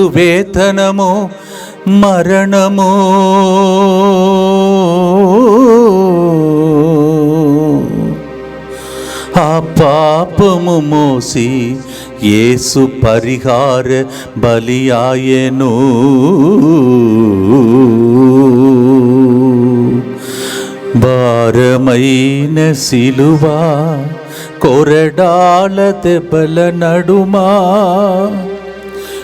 పాపమునకు వేతనము మరణము ఆ పాపము మోసి యేసు పరిహార బలియాయను భారమైన సిలువా కొరడాల దెబ్బల నడుమా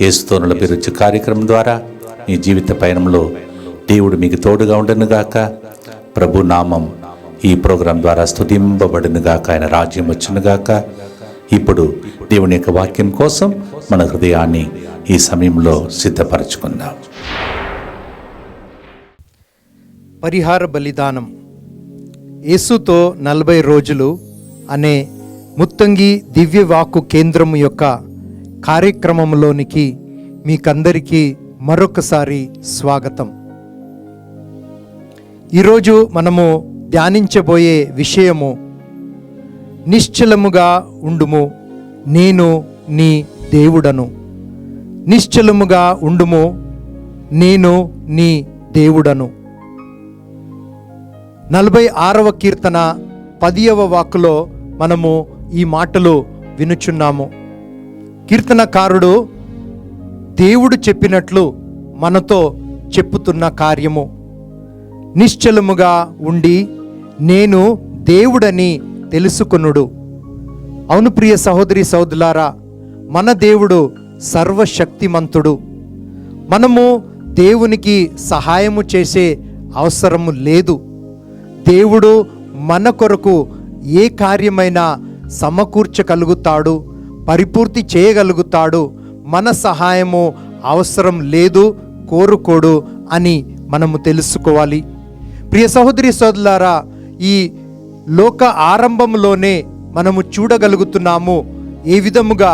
ఏసుతో పిరుచు కార్యక్రమం ద్వారా మీ జీవిత పయనంలో దేవుడు మీకు తోడుగా ఉండనుగాక. ప్రభు నామం ఈ ప్రోగ్రాం ద్వారా స్థుతింపబడినగాక ఆయన రాజ్యం వచ్చినగాక. ఇప్పుడు దేవుని యొక్క వాక్యం కోసం మన హృదయాన్ని ఈ సమయంలో సిద్ధపరచుకుందాం. పరిహార బలిదానం. యేసుతో నలభై రోజులు అనే ముత్తంగి దివ్యవాక్కు కేంద్రం యొక్క కార్యక్రమంలోనికి మీకందరికీ మరొకసారి స్వాగతం. ఈరోజు మనము ధ్యానించబోయే విషయము నిశ్చలముగా ఉండుము నేను నీ దేవుడను. నిశ్చలముగా ఉండుము నేను నీ దేవుడను. నలభై ఆరవ కీర్తన పదియవ వాక్కులో మనము ఈ మాటలు వినుచున్నాము. కీర్తనకారుడు దేవుడు చెప్పినట్లు మనతో చెప్పుతున్న కార్యము. నిశ్చలముగా ఉండి నేను దేవుడని తెలుసుకునుడు. అవును ప్రియ సహోదరి సహోదరులారా మన దేవుడు సర్వశక్తిమంతుడు. మనము దేవునికి సహాయము చేసే అవసరము లేదు. దేవుడు మన కొరకు ఏ కార్యమైనా సమకూర్చగలుగుతాడు. పరిపూర్తి చేయగలుగుతాడు. మన సహాయము అవసరం లేదు కోరుకోడు అని మనము తెలుసుకోవాలి. ప్రియ సహోదరి సోదరులారా ఈ లోక ఆరంభంలోనే మనము చూడగలుగుతున్నాము ఏ విధముగా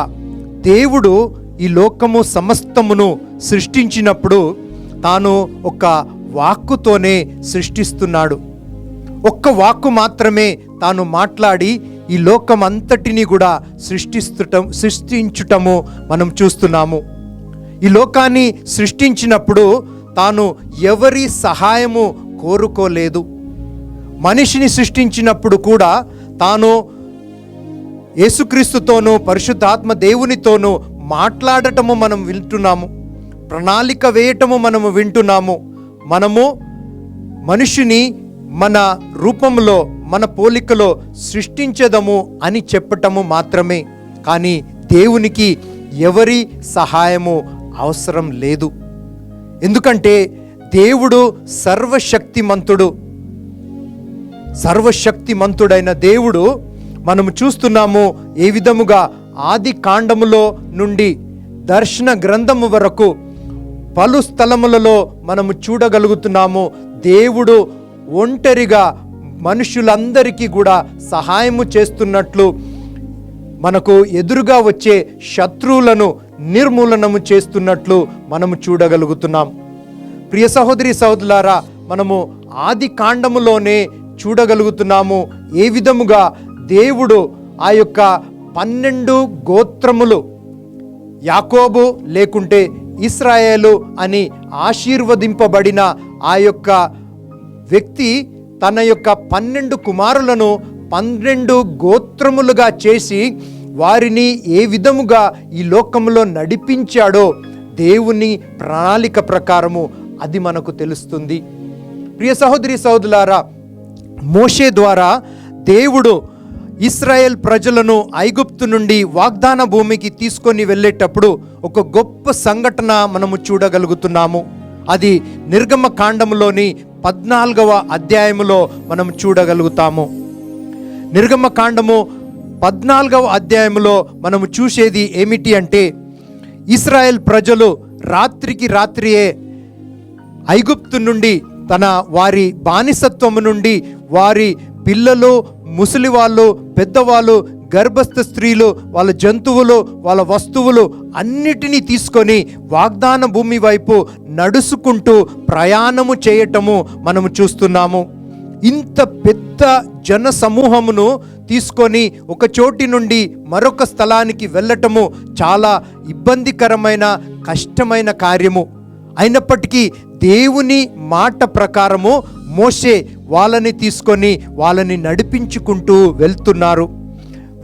దేవుడు ఈ లోకము సమస్తమును సృష్టించినప్పుడు తాను ఒక వాక్కుతోనే సృష్టిస్తున్నాడు. ఒక్క వాక్కు మాత్రమే తాను మాట్లాడి ఈ లోకం అంతటిని కూడా సృష్టిస్తుటం సృష్టించుటము మనం చూస్తున్నాము. ఈ లోకాన్ని సృష్టించినప్పుడు తాను ఎవరి సహాయము కోరుకోలేదు. మనిషిని సృష్టించినప్పుడు కూడా తాను యేసుక్రీస్తుతోనూ పరిశుద్ధాత్మ దేవునితోనూ మాట్లాడటము మనం వింటున్నాము. ప్రణాళిక వేయటము మనము వింటున్నాము. మనము మనిషిని మన రూపంలో మన పోలికలో సృష్టించదము అని చెప్పటము మాత్రమే. కానీ దేవునికి ఎవరి సహాయము అవసరం లేదు. ఎందుకంటే దేవుడు సర్వశక్తిమంతుడు. సర్వశక్తిమంతుడైన దేవుడు మనము చూస్తున్నాము ఏ విధముగా ఆది కాండములో నుండి దర్శన గ్రంథము వరకు పలు స్థలములలో మనము చూడగలుగుతున్నాము. దేవుడు ఒంటరిగా మనుషులందరికీ కూడా సహాయము చేస్తున్నట్లు మనకు ఎదురుగా వచ్చే శత్రువులను నిర్మూలనము చేస్తున్నట్లు మనము చూడగలుగుతున్నాం. ప్రియ సహోదరి సహోదరులారా మనము ఆది కాండములోనే చూడగలుగుతున్నాము. ఏ విధముగా దేవుడు ఆ యొక్క పన్నెండు గోత్రములు యాకోబు లేకుంటే ఇస్రాయేలు అని ఆశీర్వదింపబడిన ఆ యొక్క వ్యక్తి తన యొక్క పన్నెండు కుమారులను పన్నెండు గోత్రములుగా చేసి వారిని ఏ విధముగా ఈ లోకంలో నడిపించాడో దేవుని ప్రణాళిక ప్రకారము అది మనకు తెలుస్తుంది. ప్రియ సహోదరి సహోదరులారా మోషే ద్వారా దేవుడు ఇస్రాయేల్ ప్రజలను ఐగుప్తు నుండి వాగ్దాన భూమికి తీసుకొని వెళ్ళేటప్పుడు ఒక గొప్ప సంఘటన మనము చూడగలుగుతున్నాము. అది నిర్గమ కాండములోని పద్నాలుగవ అధ్యాయములో మనం చూడగలుగుతాము. నిర్గమ కాండము పద్నాలుగవ అధ్యాయములో మనము చూసేది ఏమిటి అంటే ఇస్రాయెల్ ప్రజలు రాత్రికి రాత్రియే ఐగుప్తు నుండి తన వారి బానిసత్వము నుండి వారి పిల్లలు ముసలి వాళ్ళు పెద్దవాళ్ళు గర్భస్థ స్త్రీలు వాళ్ళ జంతువులు వాళ్ళ వస్తువులు అన్నిటినీ తీసుకొని వాగ్దాన భూమి వైపు నడుచుకుంటూ ప్రయాణము చేయటము మనము చూస్తున్నాము. ఇంత పెద్ద జన సమూహమును తీసుకొని ఒక చోటి నుండి మరొక స్థలానికి వెళ్ళటము చాలా ఇబ్బందికరమైన కష్టమైన కార్యము. అయినప్పటికీ దేవుని మాట ప్రకారము మోసే వాళ్ళని తీసుకొని వాళ్ళని నడిపించుకుంటూ వెళ్తున్నారు.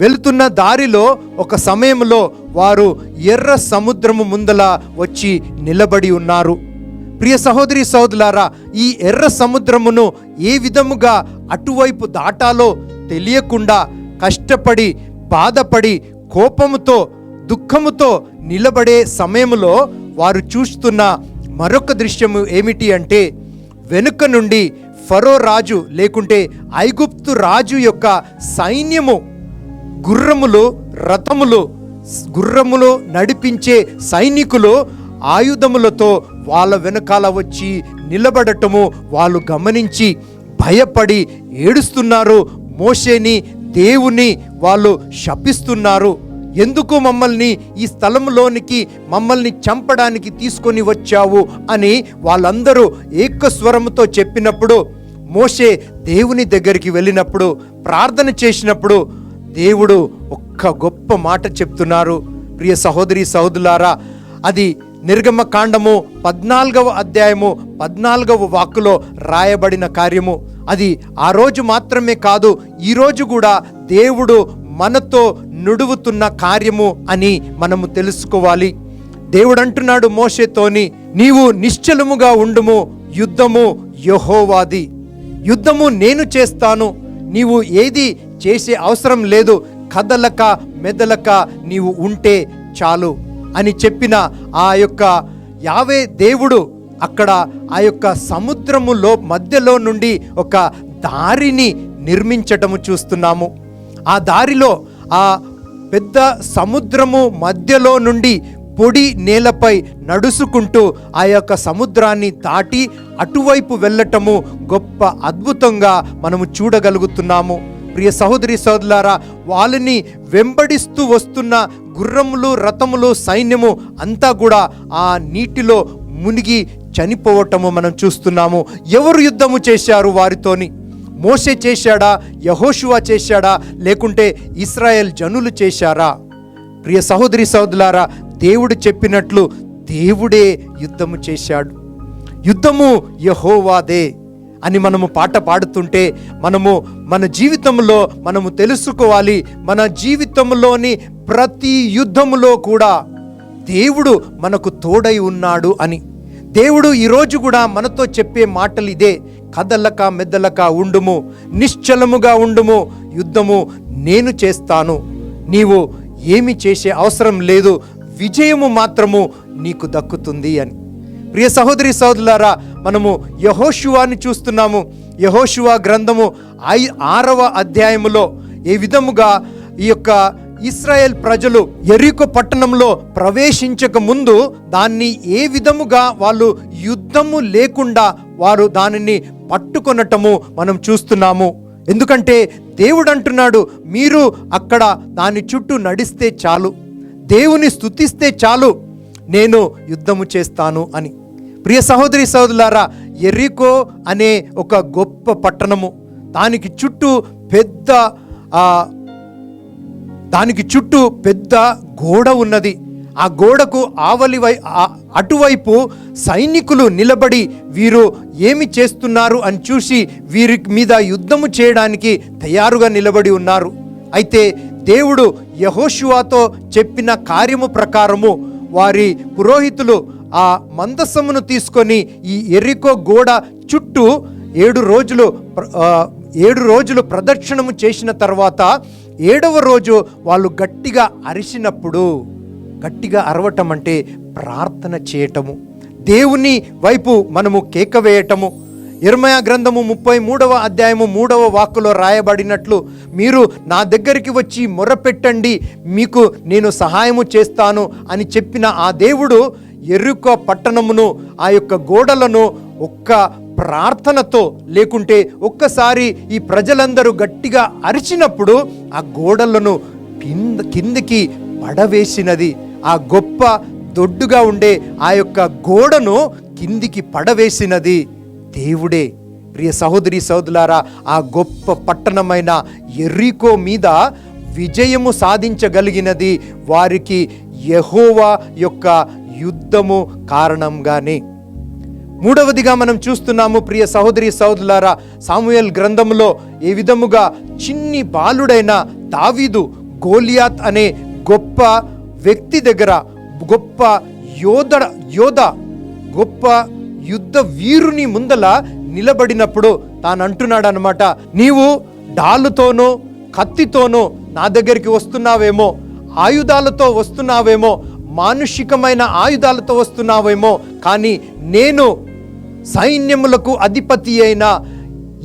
వెళుతున్న దారిలో ఒక సమయంలో వారు ఎర్ర సముద్రము ముందల వచ్చి నిలబడి ఉన్నారు. ప్రియ సహోదరి సహోదరులారా ఈ ఎర్ర సముద్రమును ఏ విధముగా అటువైపు దాటాలో తెలియకుండా కష్టపడి బాధపడి కోపముతో దుఃఖముతో నిలబడే సమయంలో వారు చూస్తున్న మరొక దృశ్యము ఏమిటి అంటే వెనుక నుండి ఫరో రాజు లేకుంటే ఐగుప్తు రాజు యొక్క సైన్యము. గుర్రములు రథములు గుర్రములు నడిపించే సైనికులు ఆయుధములతో వాళ్ళ వెనకాల వచ్చి నిలబడటము వాళ్ళు గమనించి భయపడి ఏడుస్తున్నారు. మోషేని దేవుని వాళ్ళు శపిస్తున్నారు. ఎందుకు మమ్మల్ని ఈ స్థలంలోనికి మమ్మల్ని చంపడానికి తీసుకొని వచ్చావు అని వాళ్ళందరూ ఏకస్వరముతో చెప్పినప్పుడు మోషే దేవుని దగ్గరికి వెళ్ళినప్పుడు ప్రార్థన చేసినప్పుడు దేవుడు ఒక్క గొప్ప మాట చెప్తున్నారు. ప్రియ సహోదరి సహోదరులారా అది నిర్గమ కాండము పద్నాలుగవ అధ్యాయము పద్నాలుగవ వాక్కులో రాయబడిన కార్యము. అది ఆ రోజు మాత్రమే కాదు ఈరోజు కూడా దేవుడు మనతో నుడువుతున్న కార్యము అని మనము తెలుసుకోవాలి. దేవుడు అంటున్నాడు మోషేతోని నీవు నిశ్చలముగా ఉండుము యుద్ధము యహోవాది. యుద్ధము నేను చేస్తాను. నీవు ఏది చేసే అవసరం లేదు. కదలక మెదలక నీవు ఉంటే చాలు అని చెప్పిన ఆ యొక్క యావే దేవుడు అక్కడ ఆ యొక్క సముద్రములో మధ్యలో నుండి ఒక దారిని నిర్మించటము చూస్తున్నాము. ఆ దారిలో ఆ పెద్ద సముద్రము మధ్యలో నుండి పొడి నేలపై నడుచుకుంటూ ఆ యొక్క సముద్రాన్ని దాటి అటువైపు వెళ్ళటము గొప్ప అద్భుతంగా మనము చూడగలుగుతున్నాము. ప్రియ సహోదరి సోదరులారా వాళ్ళని వెంబడిస్తూ వస్తున్న గుర్రములు రథములు సైన్యము అంతా కూడా ఆ నీటిలో మునిగి చనిపోవటము మనం చూస్తున్నాము. ఎవరు యుద్ధము చేశారు వారితోని? మోసే చేశాడా? యహోషువా చేశాడా? లేకుంటే ఇస్రాయెల్ జనులు చేశారా? ప్రియ సహోదరి సహోదరులారా దేవుడు చెప్పినట్లు దేవుడే యుద్ధము చేశాడు. యుద్ధము యహోవాదే. అని మనము పాట పాడుతుంటే మనము మన జీవితంలో మనము తెలుసుకోవాలి. మన జీవితంలోని ప్రతి యుద్ధములో కూడా దేవుడు మనకు తోడై ఉన్నాడు అని. దేవుడు ఈరోజు కూడా మనతో చెప్పే మాటలు ఇదే. కదలక మెదలక ఉండుము నిశ్చలముగా ఉండుము యుద్ధము నేను చేస్తాను. నీవు ఏమి చేసే అవసరం లేదు విజయము మాత్రము నీకు దక్కుతుంది అని. ప్రియ సహోదరి సహోదరులారా మనము యహోశివాని చూస్తున్నాము. యహోశువా గ్రంథము ఐ ఆరవ అధ్యాయములో ఏ విధముగా ఈ యొక్క ఇస్రాయేల్ ప్రజలు ఎరికో పట్టణంలో ప్రవేశించక ముందు దాన్ని ఏ విధముగా వాళ్ళు యుద్ధము లేకుండా వారు దానిని పట్టుకొనటము మనం చూస్తున్నాము. ఎందుకంటే దేవుడు అంటున్నాడు మీరు అక్కడ దాని చుట్టూ నడిస్తే చాలు. దేవుని స్థుతిస్తే చాలు. నేను యుద్ధము చేస్తాను అని. ప్రియ సహోదరి సహోదరులారా ఎరికో అనే ఒక గొప్ప పట్టణము. దానికి చుట్టూ పెద్ద దానికి చుట్టూ పెద్ద గోడ ఉన్నది. ఆ గోడకు ఆవలి వై అటువైపు సైనికులు నిలబడి వీరు ఏమి చేస్తున్నారు అని చూసి వీరి మీద యుద్ధము చేయడానికి తయారుగా నిలబడి ఉన్నారు. అయితే దేవుడు యహోషువాతో చెప్పిన కార్యము ప్రకారము వారి పురోహితులు ఆ మందస్సమును తీసుకొని ఈ ఎరికో గోడ చుట్టూ ఏడు రోజులు ఏడు రోజులు ప్రదక్షిణము చేసిన తర్వాత ఏడవ రోజు వాళ్ళు గట్టిగా అరిచినప్పుడు గట్టిగా అరవటం అంటే ప్రార్థన చేయటము దేవుని వైపు మనము కేక వేయటము. ఇర్మయా గ్రంథము ముప్పై మూడవ అధ్యాయము మూడవ వాక్కులో రాయబడినట్లు మీరు నా దగ్గరికి వచ్చి మొరపెట్టండి మీకు నేను సహాయము చేస్తాను అని చెప్పిన ఆ దేవుడు ఎరుక పట్టణమును ఆ యొక్క గోడలను ఒక్క ప్రార్థనతో లేకుంటే ఒక్కసారి ఈ ప్రజలందరూ గట్టిగా అరిచినప్పుడు ఆ గోడలను కింద కిందకి పడవేసినది. ఆ గొప్ప దొడ్డుగా ఉండే ఆ యొక్క గోడను కిందికి పడవేసినది దేవుడే. ప్రియ సహోదరి సహోదరులారా ఆ గొప్ప పట్టణమైన ఎర్రికో మీద విజయము సాధించగలిగినది వారికి యహోవా యొక్క యుద్ధము కారణంగానే. మూడవదిగా మనం చూస్తున్నాము ప్రియ సహోదరి సహోదరులారా సాముయేల్ గ్రంథములో ఏ విధముగా చిన్ని బాలుడైన దావీదు గోలియాత్ అనే గొప్ప వ్యక్తి దగ్గర గొప్ప యోధ యోధ గొప్ప యుద్ధ వీరుని ముందల నిలబడినప్పుడు తాను అంటున్నాడనమాట నీవు డాలుతోనో కత్తితోనూ నా దగ్గరికి వస్తున్నావేమో ఆయుధాలతో వస్తున్నావేమో మానుషికమైన ఆయుధాలతో వస్తున్నావేమో కానీ నేను సైన్యములకు అధిపతి అయిన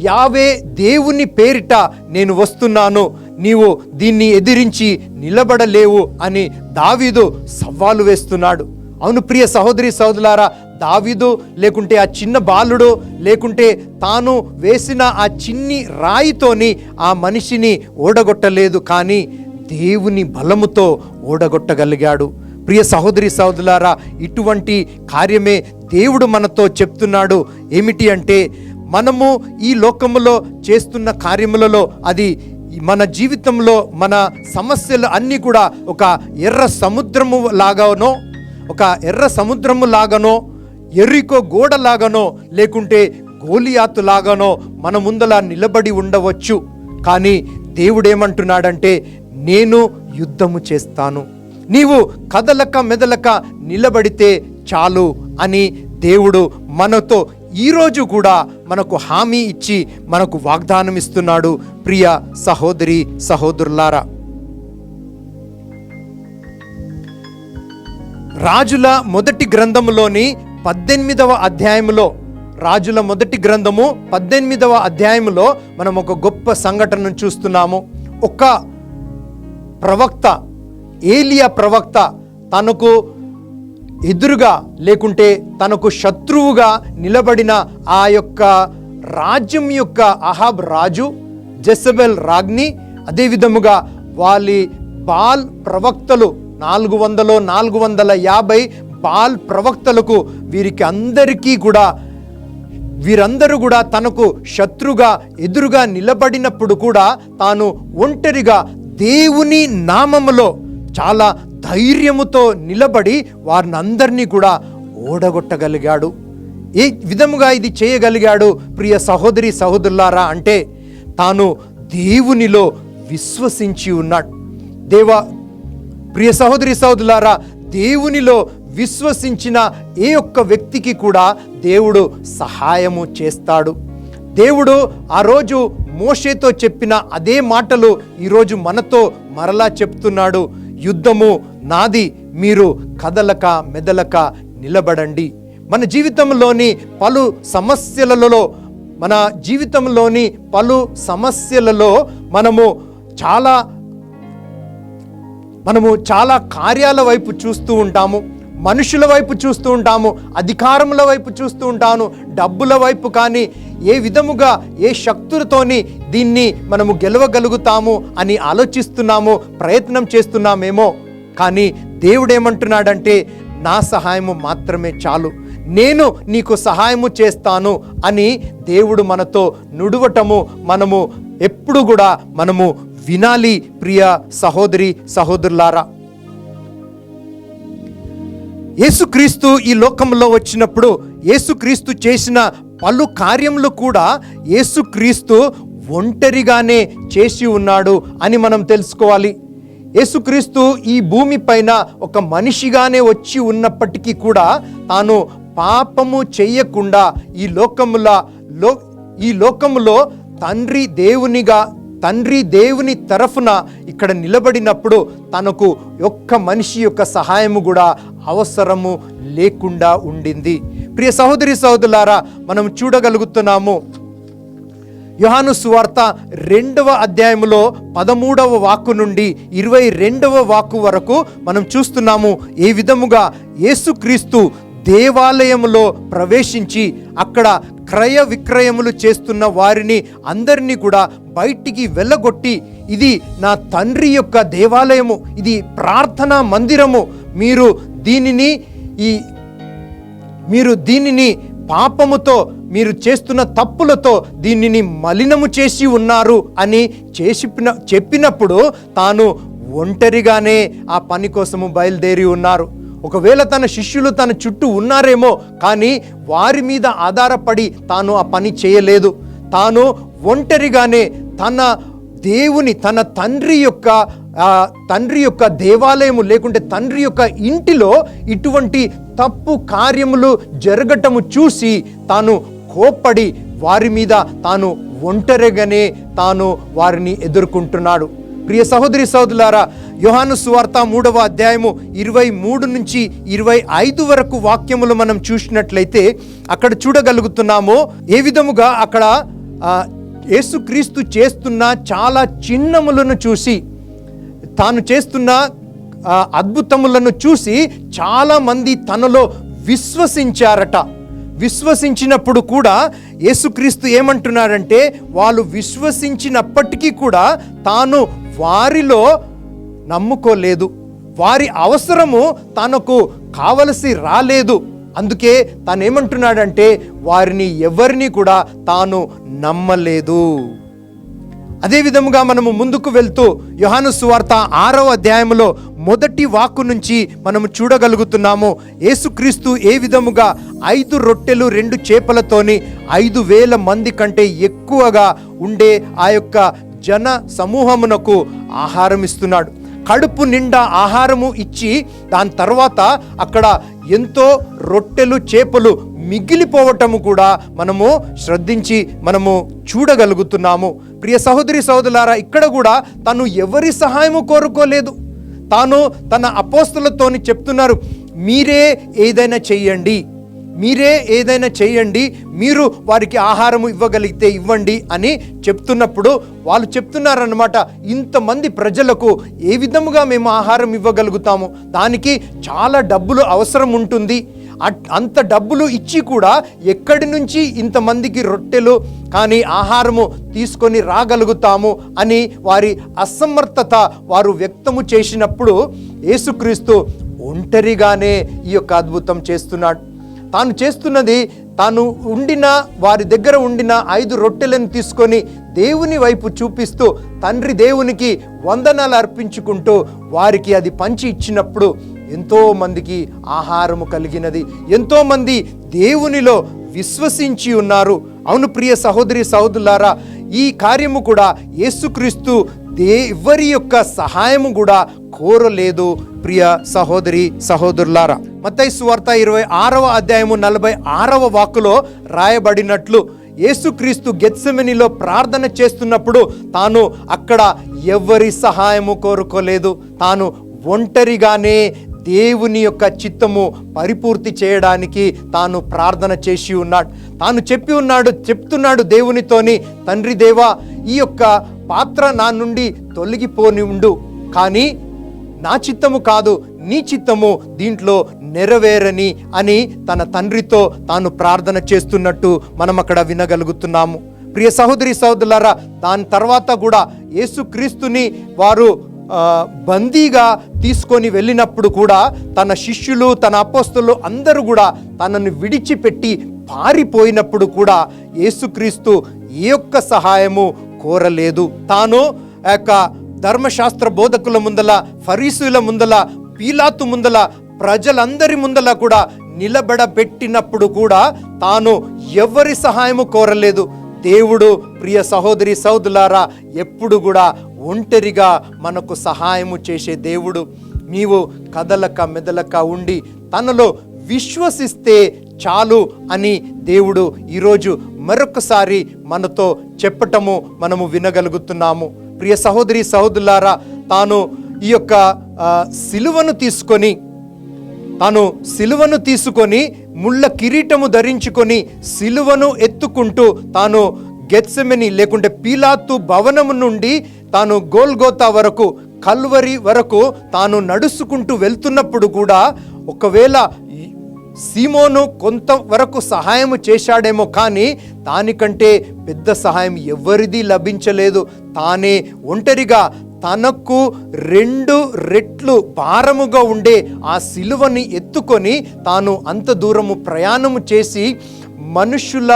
యావే దేవుని పేరిట నేను వస్తున్నాను. నీవు దీన్ని ఎదిరించి నిలబడలేవు అని దావీదు సవాలు వేస్తున్నాడు. అవును ప్రియ సహోదరి సహోదరులారా దావీదు లేకుంటే ఆ చిన్న బాలుడు లేకుంటే తాను వేసిన ఆ చిన్ని రాయితోని ఆ మనిషిని ఓడగొట్టలేదు కానీ దేవుని బలముతో ఓడగొట్టగలిగాడు. ప్రియ సహోదరి సహోదరులారా ఇటువంటి కార్యమే దేవుడు మనతో చెప్తున్నాడు. ఏమిటి అంటే మనము ఈ లోకములో చేస్తున్న కార్యములలో అది మన జీవితంలో మన సమస్యలు అన్నీ కూడా ఒక ఎర్ర సముద్రము లాగానో ఒక ఎర్ర సముద్రము లాగానో ఎర్రికో గోడ లాగానో లేకుంటే గోలియాతు లాగానో మన ముందల నిలబడి ఉండవచ్చు. కానీ దేవుడేమంటున్నాడంటే నేను యుద్ధము చేస్తాను. నీవు కదలక మెదలక నిలబడితే చాలు అని దేవుడు మనతో ఈరోజు కూడా మనకు హామీ ఇచ్చి మనకు వాగ్దానం ఇస్తున్నాడు ప్రియ సహోదరి సహోదరులారా రాజుల మొదటి గ్రంథములోని పద్దెనిమిదవ అధ్యాయములో రాజుల మొదటి గ్రంథము పద్దెనిమిదవ అధ్యాయములో మనం ఒక గొప్ప సంఘటనను చూస్తున్నాము. ఒక ప్రవక్త ఏలియా ప్రవక్త తనకు ఎదురుగా లేకుంటే తనకు శత్రువుగా నిలబడిన ఆ యొక్క రాజ్యం యొక్క అహాబ్ రాజు జెసబెల్ రాజ్ని అదే విధముగా బాల్ ప్రవక్తలు నాలుగు వందలో నాలుగు వందల యాభై బాల్ ప్రవక్తలకు వీరికి అందరికీ కూడా వీరందరూ కూడా తనకు శత్రుగా ఎదురుగా నిలబడినప్పుడు కూడా తాను ఒంటరిగా దేవుని నామములో చాలా ధైర్యముతో నిలబడి వారిని అందరినీ కూడా ఓడగొట్టగలిగాడు. ఏ విధముగా ఇది చేయగలిగాడు ప్రియ సహోదరి సహోదరులారా అంటే తాను దేవునిలో విశ్వసించి ఉన్నాడు. దేవా ప్రియ సహోదరి సహోదరులారా దేవునిలో విశ్వసించిన ఏ ఒక్క వ్యక్తికి కూడా దేవుడు సహాయము చేస్తాడు. దేవుడు ఆ రోజు మోషేతో చెప్పిన అదే మాటలు ఈరోజు మనతో మరలా చెప్తున్నాడు. యుద్ధము నాది మీరు కదలక మెదలక నిలబడండి. మన జీవితంలోని పలు సమస్యలలో మన జీవితంలోని పలు సమస్యలలో మనము చాలా మనము చాలా కార్యాల వైపు చూస్తూ ఉంటాము. మనుషుల వైపు చూస్తూ ఉంటాము అధికారముల వైపు చూస్తూ ఉంటాను డబ్బుల వైపు కానీ ఏ విధముగా ఏ శక్తులతోని దీన్ని మనము గెలవగలుగుతాము అని ఆలోచిస్తున్నాము ప్రయత్నం చేస్తున్నామేమో. కానీ దేవుడేమంటున్నాడంటే నా సహాయము మాత్రమే చాలు. నేను నీకు సహాయము చేస్తాను అని దేవుడు మనతో నుడువటము మనము ఎప్పుడు కూడా మనము వినాలి ప్రియ సహోదరి సహోదరులారా. యేసుక్రీస్తు ఈ లోకంలో వచ్చినప్పుడు యేసుక్రీస్తు చేసిన పలు కార్యములు కూడా యేసుక్రీస్తు ఒంటరిగానే చేసి ఉన్నాడు అని మనం తెలుసుకోవాలి. యేసుక్రీస్తు ఈ భూమిపైన ఒక మనిషిగానే వచ్చి ఉన్నప్పటికీ కూడా తాను పాపము చేయకుండా ఈ లోకముల లో ఈ లోకములో తండ్రి దేవునిగా తండ్రి దేవుని తరఫున ఇక్కడ నిలబడినప్పుడు తనకు ఒక్క మనిషి యొక్క సహాయము కూడా అవసరము లేకుండా ఉండింది. ప్రియ సహోదరి సహోదరులారా మనం చూడగలుగుతున్నాము యోహాను సువార్త రెండవ అధ్యాయములో పదమూడవ వాక్కు నుండి ఇరవై రెండవ వాక్కు వరకు మనం చూస్తున్నాము ఏ విధముగా యేసుక్రీస్తు దేవాలయములో ప్రవేశించి అక్కడ క్రయ విక్రయములు చేస్తున్న వారిని అందరినీ కూడా బయటికి వెళ్ళగొట్టి ఇది నా తండ్రి యొక్క దేవాలయము ఇది ప్రార్థనా మందిరము. మీరు దీనిని ఈ మీరు దీనిని పాపముతో మీరు చేస్తున్న తప్పులతో దీనిని మలినము చేసి ఉన్నారు అని చేసిన చెప్పినప్పుడు తాను ఒంటరిగానే ఆ పని కోసము బయలుదేరి ఉన్నారు. ఒకవేళ తన శిష్యులు తన చుట్టూ ఉన్నారేమో కానీ వారి మీద ఆధారపడి తాను ఆ పని చేయలేదు. తాను ఒంటరిగానే తన దేవుని తన తండ్రి యొక్క తండ్రి యొక్క దేవాలయము లేకుంటే తండ్రి యొక్క ఇంటిలో ఇటువంటి తప్పు కార్యములు జరగటము చూసి తాను కోప్పడి వారి మీద తాను ఒంటరిగానే తాను వారిని ఎదుర్కొంటున్నాడు. ప్రియ సహోదరి సహోదరులారా యోహాను సువార్త మూడవ అధ్యాయము ఇరవై మూడు నుంచి ఇరవై ఐదు వరకు వాక్యములు మనం చూసినట్లయితే అక్కడ చూడగలుగుతున్నాము. ఏ విధముగా అక్కడ యేసుక్రీస్తు చేస్తున్న చాలా చిన్నములను చూసి తాను చేస్తున్న అద్భుతములను చూసి చాలామంది తనలో విశ్వసించారట. విశ్వసించినప్పుడు కూడా యేసుక్రీస్తు ఏమంటున్నాడంటే వాళ్ళు విశ్వసించినప్పటికీ కూడా తాను వారిలో నమ్ముకోలేదు. వారి అవసరము తనకు కావలసి రాలేదు. అందుకే తాను ఏమంటున్నాడంటే వారిని ఎవరిని కూడా తాను నమ్మలేదు. అదే విధముగా మనము ముందుకు వెళ్తూ యోహాను సువార్త ఆరవ అధ్యాయంలో మొదటి వాక్కు నుంచి మనము చూడగలుగుతున్నాము. యేసుక్రీస్తు ఏ విధముగా ఐదు రొట్టెలు రెండు చేపలతోని ఐదు వేల మంది కంటే ఎక్కువగా ఉండే ఆ యొక్క జన సమూహమునకు ఆహారం ఇస్తున్నాడు. కడుపు నిండా ఆహారము ఇచ్చి దాని తర్వాత అక్కడ ఎంతో రొట్టెలు చేపలు మిగిలిపోవటము కూడా మనము శ్రద్ధించి మనము చూడగలుగుతున్నాము. ప్రియ సహోదరి సహోదరులారా ఇక్కడ కూడా తను ఎవరి సహాయము కోరుకోలేదు. తాను తన అపోస్తులతోని చెప్తున్నారు మీరే ఏదైనా చెయ్యండి. మీరే ఏదైనా చేయండి మీరు వారికి ఆహారం ఇవ్వగలిగితే ఇవ్వండి అని చెప్తున్నప్పుడు వాళ్ళు చెప్తున్నారన్నమాట ఇంతమంది ప్రజలకు ఏ విధముగా మేము ఆహారం ఇవ్వగలుగుతాము? దానికి చాలా డబ్బులు అవసరం ఉంటుంది. అంత డబ్బులు ఇచ్చి కూడా ఎక్కడి నుంచి ఇంతమందికి రొట్టెలు కానీ ఆహారము తీసుకొని రాగలుగుతాము అని వారి అసమర్థత వారు వ్యక్తము చేసినప్పుడు యేసుక్రీస్తు ఒంటరిగానే ఈ యొక్క అద్భుతం చేస్తున్నాడు. తాను చేస్తున్నది తాను ఉండిన వారి దగ్గర ఉండిన ఐదు రొట్టెలను తీసుకొని దేవుని వైపు చూపిస్తూ తండ్రి దేవునికి వందనాలు అర్పించుకుంటూ వారికి అది పంచి ఇచ్చినప్పుడు ఎంతో మందికి ఆహారము కలిగినది. ఎంతో మంది దేవునిలో విశ్వసించి ఉన్నారు. అవును ప్రియ సహోదరి సహోదరులారా ఈ కార్యము కూడా యేసుక్రీస్తు దే ఎవరి యొక్క సహాయము కూడా కోరలేదు ప్రియ సహోదరి సహోదరులారా. మత్తయి సువార్త ఇరవై ఆరవ అధ్యాయము నలభై ఆరవ వాక్కులో రాయబడినట్లు యేసుక్రీస్తు గెత్సెమినిలో ప్రార్థన చేస్తున్నప్పుడు తాను అక్కడ ఎవరి సహాయము కోరుకోలేదు. తాను ఒంటరిగానే దేవుని యొక్క చిత్తము పరిపూర్తి చేయడానికి తాను ప్రార్థన చేసి ఉన్నాడు. తాను చెప్పి ఉన్నాడు చెప్తున్నాడు దేవునితోని తండ్రి దేవా ఈ యొక్క పాత్ర నా నుండి తొలగిపోని ఉండు. కానీ నా చిత్తము కాదు నీ చిత్తము దీంట్లో నెరవేరని అని తన తండ్రితో తాను ప్రార్థన చేస్తున్నట్టు మనం అక్కడ వినగలుగుతున్నాము. ప్రియ సహోదరి సహోదరులారా దాని తర్వాత కూడా యేసుక్రీస్తుని వారు బందీగా తీసుకొని వెళ్ళినప్పుడు కూడా తన శిష్యులు తన అపోస్తులు అందరూ కూడా తనను విడిచిపెట్టి పారిపోయినప్పుడు కూడా యేసుక్రీస్తు ఏ ఒక్క సహాయము కోరలేదు. తాను యొక్క ధర్మశాస్త్ర బోధకుల ముందల ఫరీసుల ముందల పీలాతు ముందల ప్రజలందరి ముందల కూడా నిలబడబెట్టినప్పుడు కూడా తాను ఎవరి సహాయము కోరలేదు. దేవుడు ప్రియ సహోదరి సౌదులారా ఎప్పుడు కూడా ఒంటరిగా మనకు సహాయము చేసే దేవుడు. నీవు కదలక మెదలక ఉండి తనలో విశ్వసిస్తే చాలు అని దేవుడు ఈరోజు మరొకసారి మనతో చెప్పటము మనము వినగలుగుతున్నాము. ప్రియ సహోదరి సహోదరులారా తాను ఈ యొక్క సిలువను తీసుకొని తాను సిలువను తీసుకొని ముళ్ళ కిరీటము ధరించుకొని సిలువను ఎత్తుకుంటూ తాను గెత్సెమెని లేకుంటే పీలాతు భవనము నుండి తాను గోల్గోతా వరకు కల్వరి వరకు తాను నడుచుకుంటూ వెళ్తున్నప్పుడు కూడా ఒకవేళ సీమోను కొంతవరకు సహాయము చేశాడేమో కానీ దానికంటే పెద్ద సహాయం ఎవరిది లభించలేదు. తానే ఒంటరిగా తనకు రెండు రెట్లు భారముగా ఉండే ఆ సిలువని ఎత్తుకొని తాను అంత దూరము ప్రయాణము చేసి మనుషుల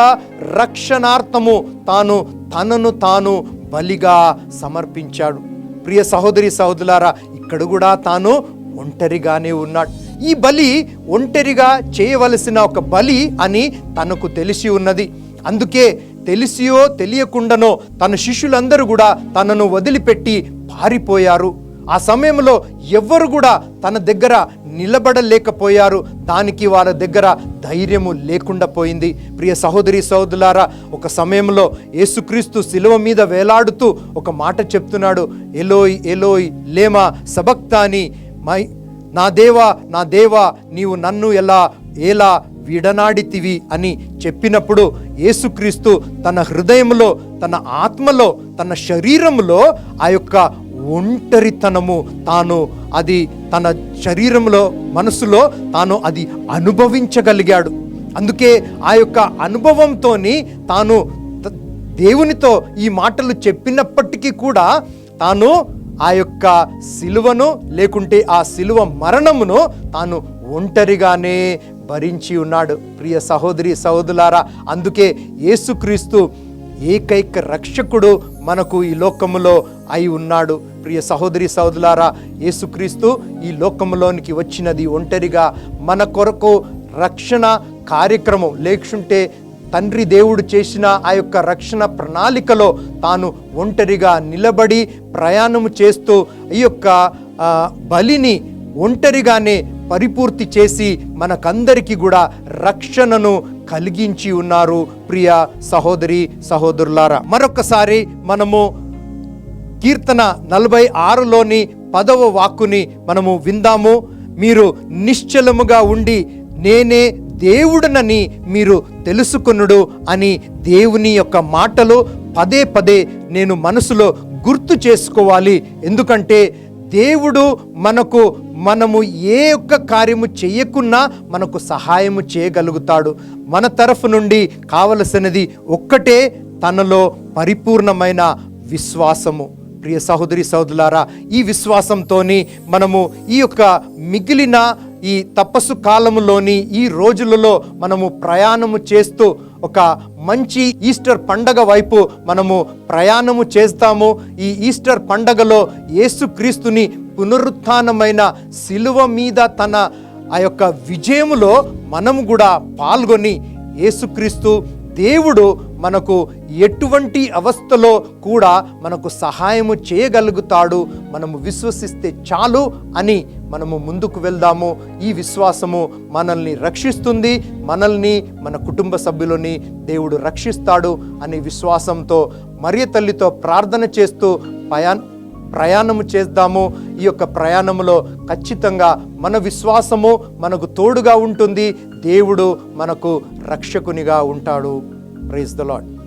రక్షణార్థము తాను తనను తాను బలిగా సమర్పించాడు. ప్రియ సహోదరి సహోదరులారా ఇక్కడ కూడా తాను ఒంటరిగానే ఉన్నాడు. ఈ బలి ఒంటరిగా చేయవలసిన ఒక బలి అని తనకు తెలిసి ఉన్నది. అందుకే తెలిసియో తెలియకుండానో తన శిష్యులందరూ కూడా తనను వదిలిపెట్టి పారిపోయారు. ఆ సమయంలో ఎవ్వరు కూడా తన దగ్గర నిలబడలేకపోయారు. దానికి వాళ్ళ దగ్గర ధైర్యము లేకుండా పోయింది. ప్రియ సహోదరి సహోదరులారా ఒక సమయంలో యేసుక్రీస్తు శిలువ మీద వేలాడుతూ ఒక మాట చెప్తున్నాడు. ఎలోయ్ ఎలోయ్ లేమా సబక్తాని మై నా దేవా నా దేవా నీవు నన్ను ఎలా ఎలా విడనాడితివి? అని చెప్పినప్పుడు యేసుక్రీస్తు తన హృదయంలో తన ఆత్మలో తన శరీరంలో ఆ యొక్క ఒంటరితనము తాను అది తన శరీరంలో మనసులో తాను అది అనుభవించగలిగాడు. అందుకే ఆ యొక్క అనుభవంతోని తాను దేవునితో ఈ మాటలు చెప్పినప్పటికీ కూడా తాను ఆ యొక్క సిలువను లేకుంటే ఆ సిలువ మరణమును తాను ఒంటరిగానే భరించి ఉన్నాడు. ప్రియ సహోదరి సహోదరులారా అందుకే యేసుక్రీస్తు ఏకైక రక్షకుడు మనకు ఈ లోకములో అయి ఉన్నాడు. ప్రియ సహోదరి సహోదరులారా యేసుక్రీస్తు ఈ లోకములోనికి వచ్చినది ఒంటరిగా మన కొరకు రక్షణ కార్యక్రమం. లేకుంటే తండ్రి దేవుడు చేసిన ఆ యొక్క రక్షణ ప్రణాళికలో తాను ఒంటరిగా నిలబడి ప్రయాణము చేస్తూ ఈ యొక్క బలిని ఒంటరిగానే పరిపూర్తి చేసి మనకందరికీ కూడా రక్షణను కలిగించి ఉన్నారు. ప్రియ సహోదరి సహోదరులారా మరొకసారి మనము కీర్తన నలభై ఆరులోని పదవ వాక్కుని మనము విందాము. మీరు నిశ్చలముగా ఉండి నేనే దేవుడనని మీరు తెలుసుకునుడు అని దేవుని యొక్క మాటలు పదే పదే నేను మనసులో గుర్తు చేసుకోవాలి. ఎందుకంటే దేవుడు మనకు మనము ఏ ఒక్క కార్యము చేయకున్నా మనకు సహాయము చేయగలుగుతాడు. మన తరఫు నుండి కావలసినది ఒక్కటే తనలో పరిపూర్ణమైన విశ్వాసము. ప్రియ సహోదరి సహోదరులారా ఈ విశ్వాసంతోని మనము ఈ యొక్క మిగిలిన ఈ తపస్సు కాలములోని ఈ రోజులలో మనము ప్రయాణము చేస్తూ ఒక మంచి ఈస్టర్ పండగ వైపు మనము ప్రయాణము చేస్తాము. ఈ ఈస్టర్ పండగలో యేసుక్రీస్తుని పునరుత్నమైన శిలువ మీద తన ఆ యొక్క విజయములో మనము కూడా పాల్గొని యేసుక్రీస్తు దేవుడు మనకు ఎటువంటి అవస్థలో కూడా మనకు సహాయము చేయగలుగుతాడు మనము విశ్వసిస్తే చాలు అని మనము ముందుకు వెళ్దాము. ఈ విశ్వాసము మనల్ని రక్షిస్తుంది మనల్ని మన కుటుంబ సభ్యులని దేవుడు రక్షిస్తాడు అనే విశ్వాసంతో మరియ తల్లితో ప్రార్థన చేస్తూ ప్రయా ప్రయాణము చేద్దాము. ఈ యొక్క ప్రయాణములో ఖచ్చితంగా మన విశ్వాసము మనకు తోడుగా ఉంటుంది. దేవుడు మనకు రక్షకునిగా ఉంటాడు. Raise the Lord.